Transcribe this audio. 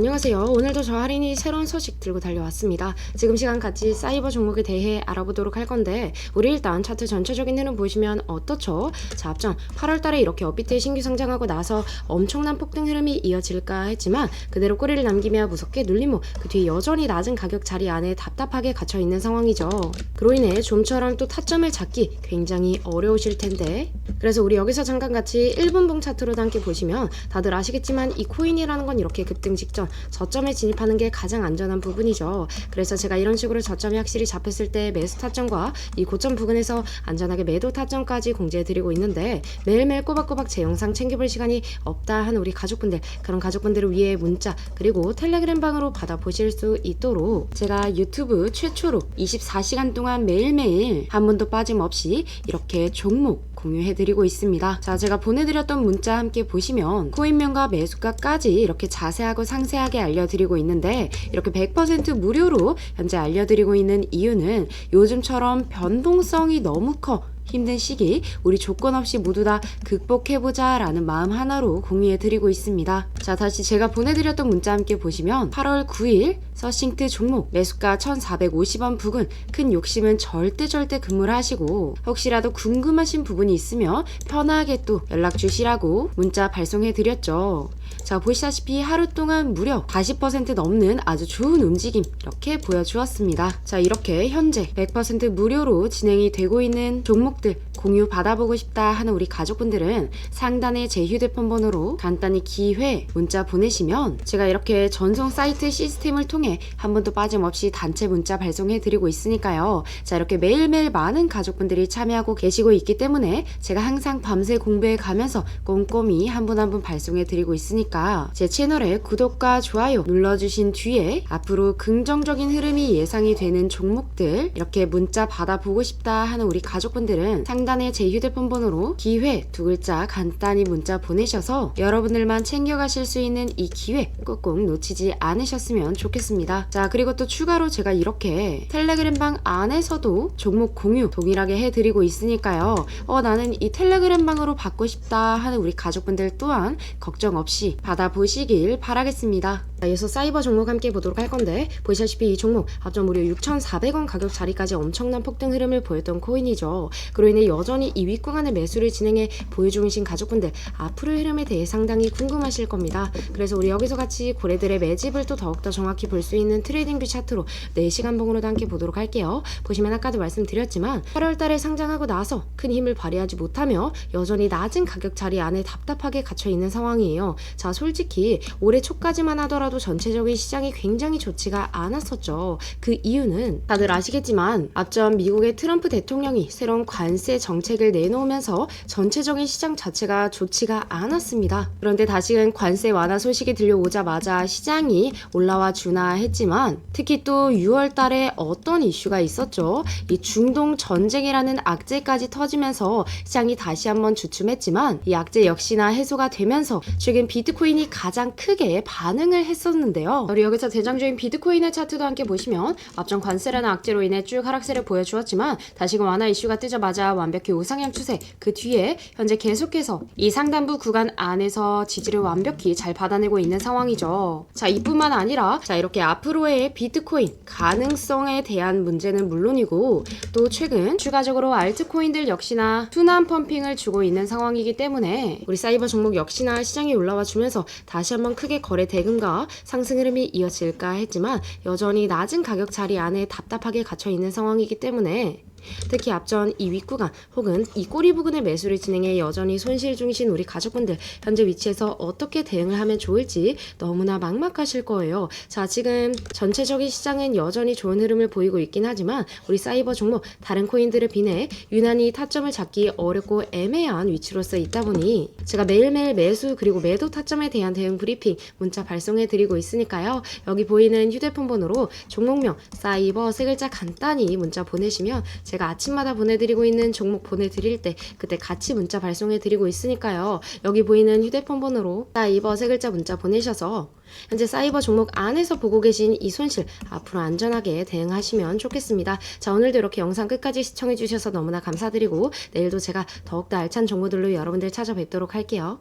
안녕하세요. 오늘도 저 할인이 새로운 소식 들고 달려왔습니다. 지금 시간 같이 사이버 종목에 대해 알아보도록 할 건데 우리 일단 차트 전체적인 흐름 보시면 어떻죠? 자, 앞전 8월 달에 이렇게 업비트에 신규 상장하고 나서 엄청난 폭등 흐름이 이어질까 했지만 그대로 꼬리를 남기며 무섭게 눌림목 그 뒤에 여전히 낮은 가격 자리 안에 답답하게 갇혀 있는 상황이죠. 그로 인해 좀처럼 또 타점을 잡기 굉장히 어려우실 텐데 그래서 우리 여기서 잠깐 같이 1분봉 차트로 함께 보시면 다들 아시겠지만 이 코인이라는 건 이렇게 급등 직전 저점에 진입하는 게 가장 안전한 부분이죠. 그래서 제가 이런 식으로 저점이 확실히 잡혔을 때 매수 타점과 이 고점 부근에서 안전하게 매도 타점까지 공지해 드리고 있는데 매일매일 꼬박꼬박 제 영상 챙겨볼 시간이 없다 하는 우리 가족분들 그런 가족분들을 위해 문자 그리고 텔레그램 방으로 받아보실 수 있도록 제가 유튜브 최초로 24시간 동안 매일매일 한 번도 빠짐없이 이렇게 종목 공유해드리고 있습니다. 자, 제가 보내드렸던 문자 함께 보시면 코인명과 매수가까지 이렇게 자세하고 상세하게 알려드리고 있는데 이렇게 100% 무료로 현재 알려드리고 있는 이유는 요즘처럼 변동성이 너무 커 힘든 시기 우리 조건 없이 모두 다 극복해보자 라는 마음 하나로 공유해드리고 있습니다. 자 다시 제가 보내드렸던 문자 함께 보시면 8월 9일 서싱트 종목 매수가 1450원 부근 큰 욕심은 절대 절대 금물 하시고 혹시라도 궁금하신 부분이 있으면 편하게 또 연락 주시라고 문자 발송해드렸죠. 자 보시다시피 하루 동안 무려 40% 넘는 아주 좋은 움직임 이렇게 보여주었습니다. 자 이렇게 현재 100% 무료로 진행이 되고 있는 종목들 공유 받아보고 싶다 하는 우리 가족분들은 상단에 제 휴대폰 번호로 간단히 기회 문자 보내시면 제가 이렇게 전송 사이트 시스템을 통해 한 번도 빠짐없이 단체 문자 발송해 드리고 있으니까요. 자 이렇게 매일매일 많은 가족분들이 참여하고 계시고 있기 때문에 제가 항상 밤새 공부해 가면서 꼼꼼히 한 분 한 분 발송해 드리고 있으니까 제 채널에 구독과 좋아요 눌러주신 뒤에 앞으로 긍정적인 흐름이 예상이 되는 종목들 이렇게 문자 받아보고 싶다 하는 우리 가족분들은 상단에 제 휴대폰 번호로 기회 두 글자 간단히 문자 보내셔서 여러분들만 챙겨가실 수 있는 이 기회 꼭꼭 놓치지 않으셨으면 좋겠습니다. 자 그리고 또 추가로 제가 이렇게 텔레그램 방 안에서도 종목 공유 동일하게 해드리고 있으니까요. 어 나는 이 텔레그램 방으로 받고 싶다 하는 우리 가족분들 또한 걱정 없이 받아보시길 바라겠습니다. 자, 이어서 사이버 종목 함께 보도록 할 건데 보시다시피 이 종목 앞전 무려 6,400원 가격 자리까지 엄청난 폭등 흐름을 보였던 코인이죠. 그로 인해 여전히 이 윗구간의 매수를 진행해 보유 중이신 가족분들 앞으로의 흐름에 대해 상당히 궁금하실 겁니다. 그래서 우리 여기서 같이 고래들의 매집을 또 더욱더 정확히 볼 수 있는 트레이딩 뷰 차트로 4시간 봉으로도 함께 보도록 할게요. 보시면 아까도 말씀드렸지만 8월 달에 상장하고 나서 큰 힘을 발휘하지 못하며 여전히 낮은 가격 자리 안에 답답하게 갇혀 있는 상황이에요. 자, 솔직히 올해 초까지만 하더라도 전체적인 시장이 굉장히 좋지가 않았었죠. 그 이유는 다들 아시겠지만 앞전 미국의 트럼프 대통령이 새로운 관세 정책을 내놓으면서 전체적인 시장 자체가 좋지가 않았습니다. 그런데 다시금 관세 완화 소식이 들려오자마자 시장이 올라와 주나 했지만 특히 또 6월 달에 어떤 이슈가 있었죠. 이 중동 전쟁이라는 악재까지 터지면서 시장이 다시 한번 주춤했지만 이 악재 역시나 해소가 되면서 최근 비트코인이 가장 크게 반응을 했 었는데요. 우리 여기서 대장주인 비트코인의 차트도 함께 보시면 앞전 관세라는 악재로 인해 쭉 하락세를 보여주었지만 다시금 완화 이슈가 뜨자마자 완벽히 우상향 추세 그 뒤에 현재 계속해서 이 상단부 구간 안에서 지지를 완벽히 잘 받아내고 있는 상황이죠. 자 이뿐만 아니라 자 이렇게 앞으로의 비트코인 가능성에 대한 문제는 물론이고 또 최근 추가적으로 알트코인들 역시나 순환 펌핑을 주고 있는 상황이기 때문에 우리 사이버 종목 역시나 시장이 올라와 주면서 다시 한번 크게 거래 대금과 상승 흐름이 이어질까 했지만 여전히 낮은 가격 자리 안에 답답하게 갇혀 있는 상황이기 때문에 특히 앞전 이 윗구간 혹은 이 꼬리 부근의 매수를 진행해 여전히 손실 중이신 우리 가족분들 현재 위치에서 어떻게 대응을 하면 좋을지 너무나 막막하실 거예요. 자, 지금 전체적인 시장은 여전히 좋은 흐름을 보이고 있긴 하지만 우리 사이버 종목 다른 코인들을 비해 유난히 타점을 잡기 어렵고 애매한 위치로서 있다 보니 제가 매일매일 매수 그리고 매도 타점에 대한 대응 브리핑 문자 발송해 드리고 있으니까요. 여기 보이는 휴대폰 번호로 종목명 사이버 세 글자 간단히 문자 보내시면 제가 아침마다 보내드리고 있는 종목 보내드릴 때 그때 같이 문자 발송해드리고 있으니까요. 여기 보이는 휴대폰 번호로 사이버 세 글자 문자 보내셔서 현재 사이버 종목 안에서 보고 계신 이 손실 앞으로 안전하게 대응하시면 좋겠습니다. 자 오늘도 이렇게 영상 끝까지 시청해주셔서 너무나 감사드리고 내일도 제가 더욱더 알찬 정보들로 여러분들 찾아뵙도록 할게요.